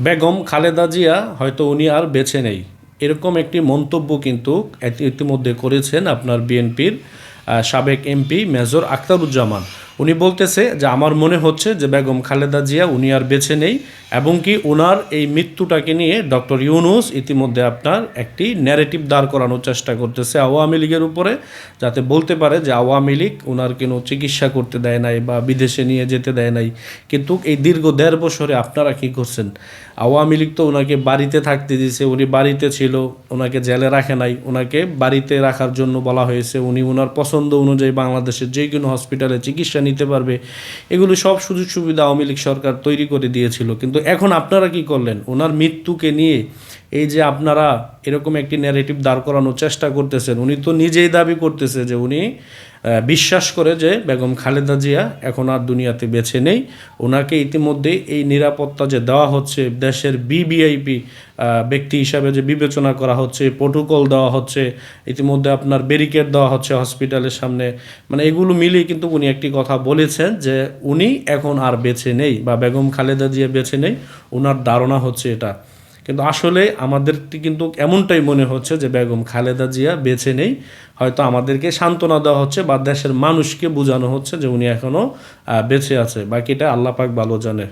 বেগম খালেদা জিয়া হয়তো উনি আর বেছে নেই। এরকম একটি মন্তব্য কিন্তু ইতি- ইতিমধ্যে করেছেন আপনার বিএনপির সাবেক এমপি মেজর আখতারুজ্জামান। উনি বলতেছে যে, আমার মনে হচ্ছে যে বেগম খালেদা জিয়া উনি আর বেছে নেই এবং কি ওনার এই মৃত্যুটাকে নিয়ে ডক্টর ইউনুস ইতিমধ্যে আপনার একটি ন্যারেটিভ দাঁড় করানোর চেষ্টা করতেছে আওয়ামী লীগের উপরে, যাতে বলতে পারে যে আওয়ামী লীগ ওনার কোনো চিকিৎসা করতে দেয় নাই বা বিদেশে নিয়ে যেতে দেয় নাই। কিন্তু এই দীর্ঘ দেড় বছরে আপনারা কি করছেন? আওয়ামী লীগ তো ওনাকে বাড়িতে থাকতে দিয়েছে উনি বাড়িতে ছিল ওনাকে জেলে রাখে নাই ওনাকে বাড়িতে রাখার জন্য বলা হয়েছে, উনি ওনার পছন্দ অনুযায়ী বাংলাদেশের যে কোনো হসপিটালে চিকিৎসা নিতে পারবে। এগুলো সব সুযোগ সুবিধা আওয়ামী লীগ সরকার তৈরি করে দিয়েছিল। কিন্তু এখন আপনারা কি করলেন? ওনার মৃত্যুকে নিয়ে এই যে আপনারা এরকম একটি ন্যারেটিভ দাঁড় করানোর চেষ্টা করতেছেন, উনি তো নিজেই দাবি করতেছে যে উনি বিশ্বাস করে যে বেগম খালেদা জিয়া এখন আর দুনিয়াতে বেছে নেই। ওনাকে ইতিমধ্যে এই নিরাপত্তা যে দেওয়া হচ্ছে, দেশের বিবিআইপি ব্যক্তি হিসাবে যে বিবেচনা করা হচ্ছে প্রোটোকল দেওয়া হচ্ছে, ইতিমধ্যে আপনার ব্যারিকেড দেওয়া হচ্ছে হসপিটালের সামনে মানে এগুলো মিলিয়ে কিন্তু উনি একটি কথা বলেছেন যে উনি এখন আর বেছে নেই বা বেগম খালেদা জিয়া বেছে নেই ওনার ধারণা হচ্ছে এটা। কিন্তু আসলে আমাদেরটি কিন্তু এমনটাই মনে হচ্ছে যে বেগম খালেদা জিয়া বেছে নেই। হয়তো আমাদেরকে সান্ত্বনা দেওয়া হচ্ছে বা দেশের মানুষকে বোঝানো হচ্ছে যে উনি এখনও বেঁচে আছে। বাকিটা আল্লাপাক ভালো জানে।